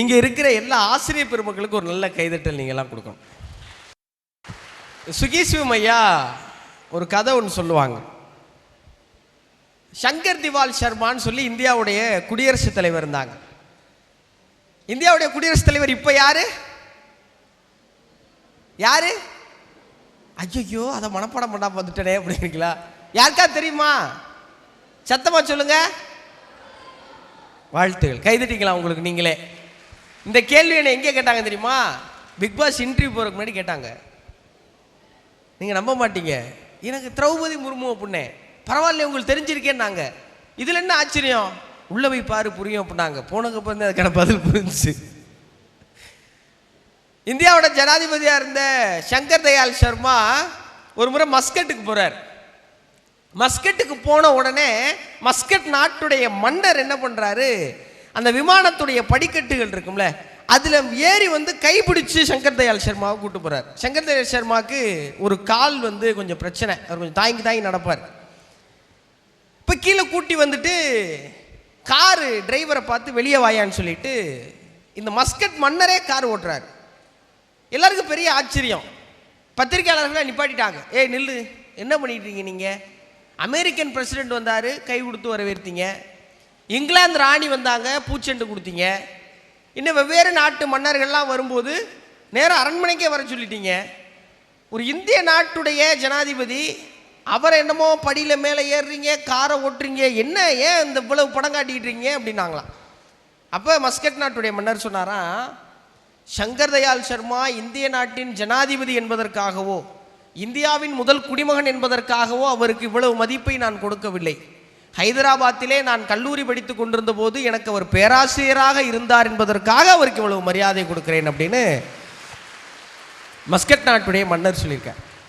இங்கே இருக்கிற எல்லா ஆசிரியர் பெருமக்களுக்கும் ஒரு நல்ல கைதட்டல் நீங்கள்லாம் கொடுக்கணும். சுகீசிவம் ஐயா ஒரு கதை ஒன்று சொல்லுவாங்க. சங்கர் திவால் சர்மான்னு சொல்லி இந்தியாவுடைய குடியரசுத் தலைவர் இருந்தாங்க. இந்தியாவுடைய குடியரசுத் தலைவர் இப்போ யாரு? யாரு? ஐயோ அதை மனப்பாடம் பண்ணா வந்துட்டனே அப்படிங்களா யாருக்கா தெரியுமா? சத்தமா சொல்லுங்க. வாழ்த்துகள். கைதட்டிங்களா உங்களுக்கு நீங்களே? இந்த கேள்வி என்னை எங்கே கேட்டாங்க தெரியுமா? பிக் பாஸ் இன்டர்வியூ போகிறதுக்கு முன்னாடி கேட்டாங்க. நீங்கள் நம்ப மாட்டீங்க. எனக்கு திரௌபதி முர்மு அப்படின்னே. பரவாயில்ல உங்களுக்கு தெரிஞ்சிருக்கேன்னாங்க. இதில் என்ன ஆச்சரியம்? உள்ள போய் பாரு புரியும் அப்படின்னாங்க. போனதுக்கப்புறம் தான் அதுக்கான பதில் புரிஞ்சுச்சு. இந்தியாவோட ஜனாதிபதியாக இருந்த சங்கர் தயாள் சர்மா ஒரு முறை மஸ்கட்டுக்கு போகிறார் மஸ்கட்டுக்கு போன உடனே மஸ்கட் நாட்டுடைய மன்னர் என்ன பண்ணுறாரு அந்த விமானத்துடைய படிக்கட்டுகள் இருக்கும்ல அதில் ஏறி வந்து கைப்பிடிச்சு சங்கர் தயாள் சர்மாவை கூட்டு போகிறார் சங்கர் தயாள் சர்மாவுக்கு ஒரு கால் வந்து கொஞ்சம் பிரச்சனை. அவர் கொஞ்சம் தாங்கி தாங்கி நடப்பார். இப்போ கீழே கூட்டி வந்துட்டு காரு டிரைவரை பார்த்து வெளியே வாயான்னு சொல்லிட்டு இந்த மஸ்கட் மன்னரே கார் ஓட்டுறாரு. எல்லாருக்கும் பெரிய ஆச்சரியம். பத்திரிகையாளர்களாக நிப்பாட்டிட்டாங்க. ஏய் நில்லு. என்ன பண்ணிட்டு இருக்கீங்க நீங்கள் அமெரிக்கன் பிரசிடென்ட் வந்தார் கை கொடுத்து வரவேற்றீங்க இங்கிலாந்து ராணி வந்தாங்க பூச்செண்டு கொடுத்தீங்க. இன்னும் வெவ்வேறு நாட்டு மன்னர்கள்லாம் வரும்போது நேரம் அரண்மனைக்கே வர சொல்லிட்டீங்க. ஒரு இந்திய நாட்டுடைய ஜனாதிபதி அவரை என்னமோ படியில் மேலே ஏறுறீங்க காரை ஓட்டுறீங்க என்ன ஏன் இந்த இவ்வளவு படம் காட்டிக்கிட்டீங்க அப்படின்னாங்களாம். அப்போ மஸ்கட் நாட்டுடைய மன்னர் சொன்னாராம் சங்கர் தயாள் சர்மா இந்திய நாட்டின் ஜனாதிபதி என்பதற்காகவோ இந்தியாவின் முதல் குடிமகன் என்பதற்காகவோ அவருக்கு இவ்வளவு மதிப்பை நான் கொடுக்கவில்லை. ஹைதராபாத்திலே நான் கல்லூரி படித்து கொண்டிருந்த போது எனக்கு அவர் பேராசிரியராக இருந்தார் என்பதற்காக அவருக்கு இவ்வளவு மரியாதை கொடுக்கிறேன் அப்படின்னு மஸ்கட் நாட்டுடைய மன்னர் சொல்லியிருக்கார்.